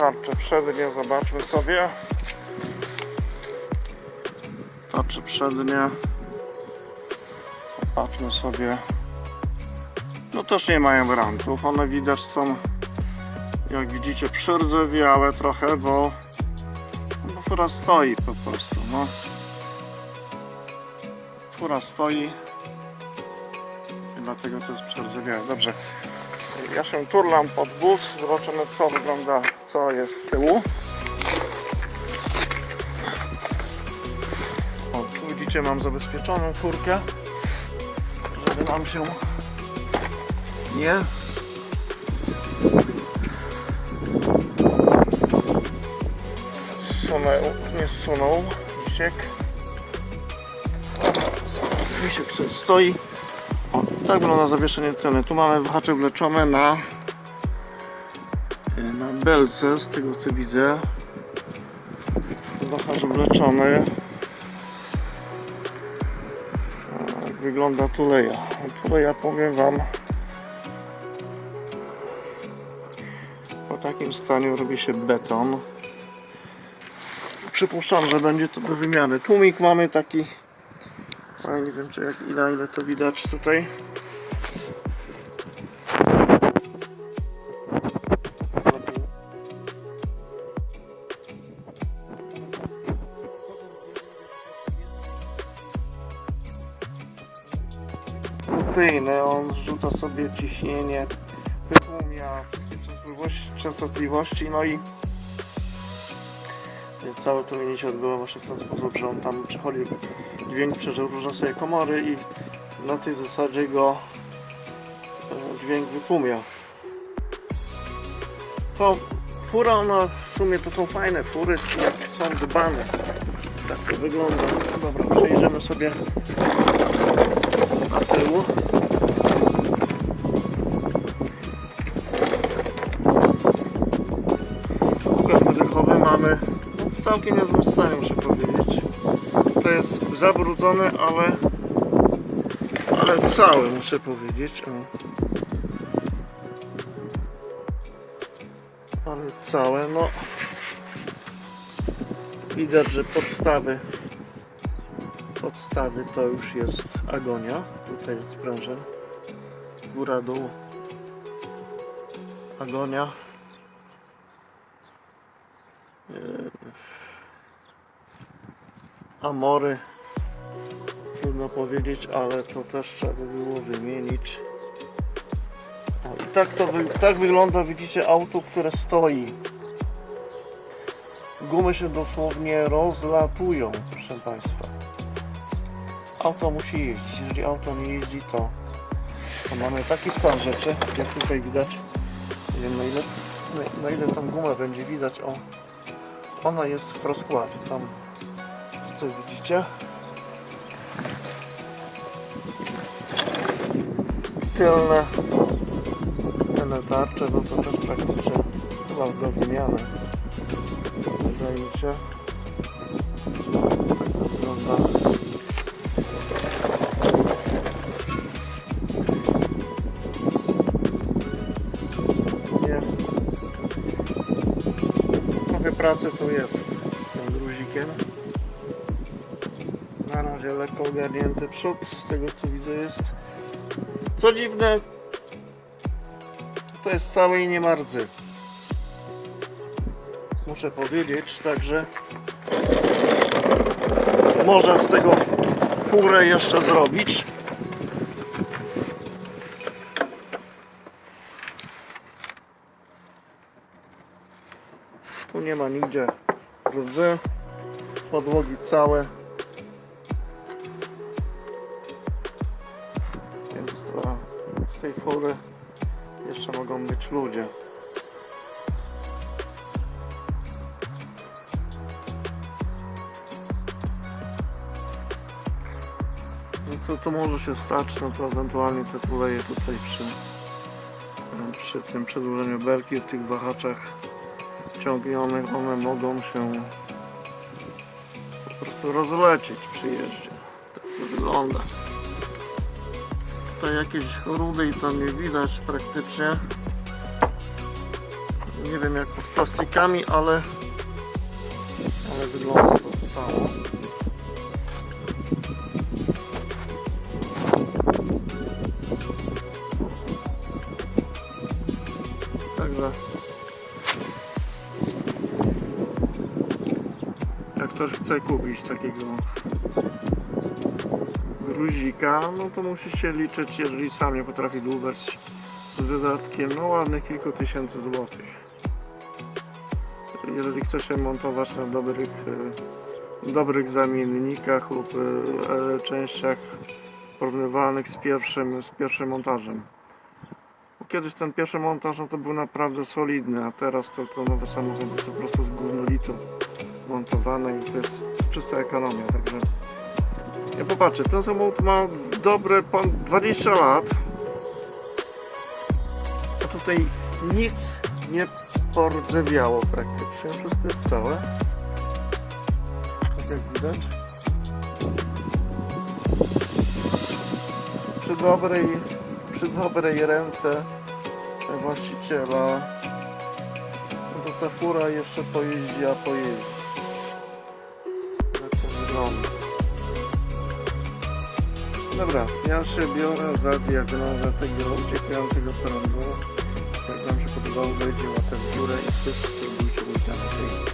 tarcze przednie, zobaczmy sobie. Tarcze przednie. Patrzmy sobie. No też nie mają rantów. One widać są, jak widzicie, przyrzewiałe trochę, bo, bo fura stoi po prostu. No. Fura stoi. I dlatego to jest przyrzewiałe. Dobrze. Ja się turlam pod wóz. Zobaczymy co wygląda, co jest z tyłu. O, tu widzicie, mam zabezpieczoną furkę, żeby nam się nie sunął, nie sunął misiek. Misiek sobie stoi. Tak wygląda zawieszenie ceny. Tu mamy wahacze wleczone na na belce, z tego co widzę. Wahacz wleczony. Tak wygląda tuleja. Tuleja powiem Wam po takim stanie robi się beton. Przypuszczam, że będzie to do wymiany. Tłumik mamy taki a nie wiem czy jak ile, ile to widać tutaj. Funkcyjny, on rzuca sobie ciśnienie, wytłumia wszystkie częstotliwości, częstotliwości no i całe tłumienie się odbywa właśnie w ten sposób, że on tam przechodzi dźwięk przez różne sobie komory i na tej zasadzie go e, dźwięk wytłumia. To fura, ona w sumie to są fajne fury, jak są dbane. Tak to wygląda. Dobra, przejrzymy sobie na tyłu. Wydechowy mamy w całkiem niezłym stanie, muszę powiedzieć. To jest zabrudzone, ale ale całe muszę powiedzieć. O. Ale całe, no widać, że podstawy podstawy to już jest agonia. Tutaj sprężem. Góra, dół. Agonia. Amory. Trudno powiedzieć, ale to też trzeba by było wymienić. O, I tak to tak wygląda, widzicie, auto, które stoi. Gumy się dosłownie rozlatują, proszę Państwa. Auto musi jeździć. Jeżeli auto nie jeździ, to, to mamy taki stan rzeczy, jak tutaj widać. Nie wiem na ile, na, na ile tą gumę będzie widać. O, ona jest w rozkładzie. Tam co widzicie. Tylne, tylne tarcze, no to też praktycznie chyba do wymiany. Wydaje mi się. Tak wygląda. Pracy tu jest z tym gruzikiem. Razie lekko ogarnięty przód, z tego co widzę jest. Co dziwne, to jest całe i nie ma rdzy. Muszę powiedzieć, także można z tego furę jeszcze zrobić. Tu nie ma nigdzie rdzy. Podłogi całe. Tej fury jeszcze mogą być ludzie. No co tu może się stać, no to ewentualnie te tuleje tutaj przy, przy tym przedłużeniu belki w tych wahaczach ciągnionych, one mogą się po prostu rozlecieć przy jeździe. Tak to wygląda. Tutaj jakieś rudy i tam nie widać praktycznie. Nie wiem jak pod plastikami, ale ale wygląda to cało. Także jak ktoś chce kupić takiego gruzika, no to się liczyć, jeżeli sam nie potrafi dłubać z wydatkiem, no ładnych kilku tysięcy złotych. Jeżeli chce się montować na dobrych, e, dobrych zamiennikach lub e, e, częściach porównywalnych z pierwszym, z pierwszym montażem. Kiedyś ten pierwszy montaż no to był naprawdę solidny, a teraz to, to nowe samochody są po prostu z gównolitu montowane i to jest czysta ekonomia, także ja popatrzę, ten samochód ma dobre pon- 20 lat. A tutaj nic nie pordzewiało praktycznie, wszystko jest całe. Tak jak widać. Przy dobrej przy dobrej ręce właściciela to ta fura jeszcze pojeździ, a pojeździ. Tak to wygląda Dobra, ja się biorę za diagnozę tego uciekającego prądu. Jak Wam się podobało, dajcie łapę w górę i wszyscy subskrybujcie mój kanał.